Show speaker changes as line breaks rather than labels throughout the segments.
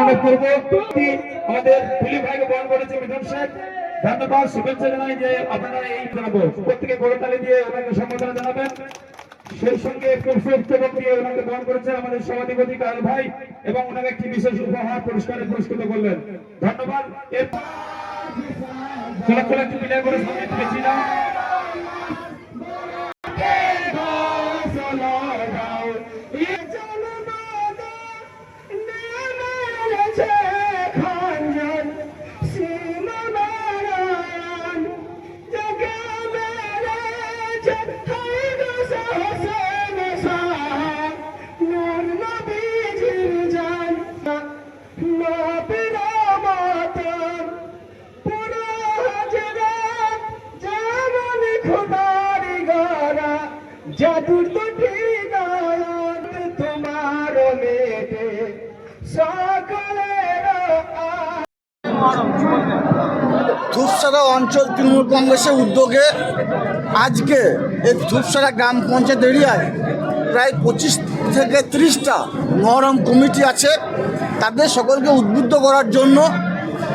অনুরোধ করব। আমাদের দিলীপ ভাইকে বরণ করেছে মিঠুন শেখ। ধন্যবাদ, শুভেচ্ছা জানাই যে আপনারা এই জানাব প্রত্যেকে করতালি দিয়ে ওনাকে সম্বোধনা জানাবেন। সেই সঙ্গে আমাদের সভাধিপতি কাল ভাই এবং ওনাকে একটি বিশেষ উপহার পুরস্কারে পুরস্কৃত করলেন। ধন্যবাদ। এর চলা চলা একটু ক্লিয়ার করে সামনে তুলেছিলাম
জাদুর তোমার
ধূপসারা অঞ্চল তৃণমূল কংগ্রেসের উদ্যোগে আজকে এই ধূপসারা গ্রাম পঞ্চায়েত এরিয়ায় প্রায় পঁচিশ থেকে ত্রিশটা মহরম কমিটি আছে। তাদের সকলকে উদ্বুদ্ধ করার জন্য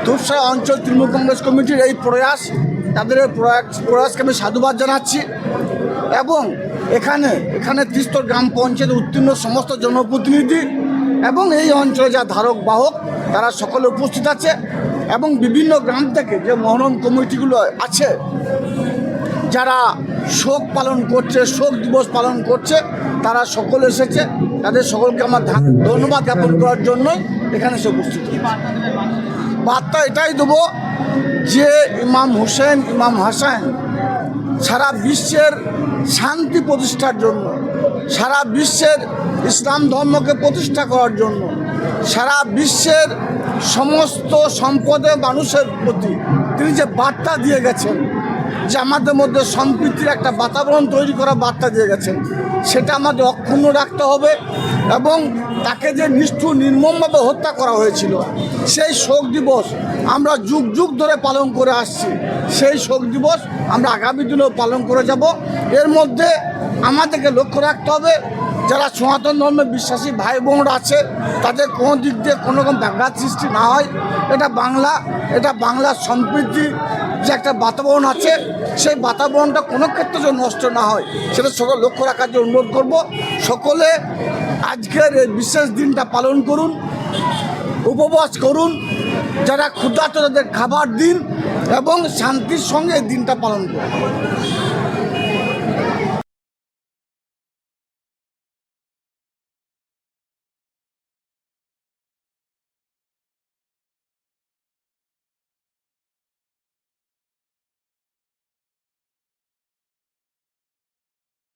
ধূপসারা অঞ্চল তৃণমূল কংগ্রেস কমিটির এই প্রয়াস, তাদের প্রয়াস প্রয়াসকে আমি সাধুবাদ জানাচ্ছি। এবং এখানে এখানে ত্রিস্তর গ্রাম পঞ্চায়েত উত্তীর্ণ সমস্ত জনপ্রতিনিধি এবং এই অঞ্চলে যা ধারক, বাহক, তারা সকলে উপস্থিত আছে এবং বিভিন্ন গ্রাম থেকে যে মহরম কমিটিগুলো আছে, যারা শোক পালন করছে, শোক দিবস পালন করছে, তারা সকলে এসেছে। তাদের সকলকে আমার ধন্যবাদ জ্ঞাপন করার জন্যই এখানে এসে উপস্থিত বার্তা এটাই দেবো যে ইমাম হুসেন, ইমাম হাসান সারা বিশ্বের শান্তি প্রতিষ্ঠার জন্য, সারা বিশ্বের ইসলাম ধর্মকে প্রতিষ্ঠা করার জন্য, সারা বিশ্বের সমস্ত সম্পদে মানুষের প্রতি তিনি যে বার্তা দিয়ে গেছেন যে আমাদের মধ্যে সম্প্রীতির একটা বাতাবরণ তৈরি করা বার্তা দিয়ে গেছেন। সেটা আমাদের অক্ষুণ্ণ রাখতে হবে এবং তাকে যে নিষ্ঠুর, নির্মমভাবে হত্যা করা হয়েছিল, সেই শোক দিবস আমরা যুগ যুগ ধরে পালন করে আসছি। সেই শোক দিবস আমরা আগামী দিনেও পালন করে যাব। এর মধ্যে আমাদেরকে লক্ষ্য রাখতে হবে যারা সনাতন ধর্মে বিশ্বাসী ভাই বোনরা আছে, তাদের কোনো দিক দিয়ে কোনো রকম ব্যাঘাত সৃষ্টি না হয়। এটা বাংলা, এটা বাংলার সম্প্রীতি যে একটা বাতাবরণ আছে, সেই বাতাবরণটা কোনো ক্ষেত্রে যেন নষ্ট না হয়। সেটা সকল লক্ষ্য রাখার জন্য অনুরোধ করব। সকলে আজকের এই বিশেষ দিনটা পালন করুন, উপবাস করুন, যারা ক্ষুদ্রার্ত তাদের খাবার দিন এবং শান্তির সঙ্গে এই দিনটা পালন করুন।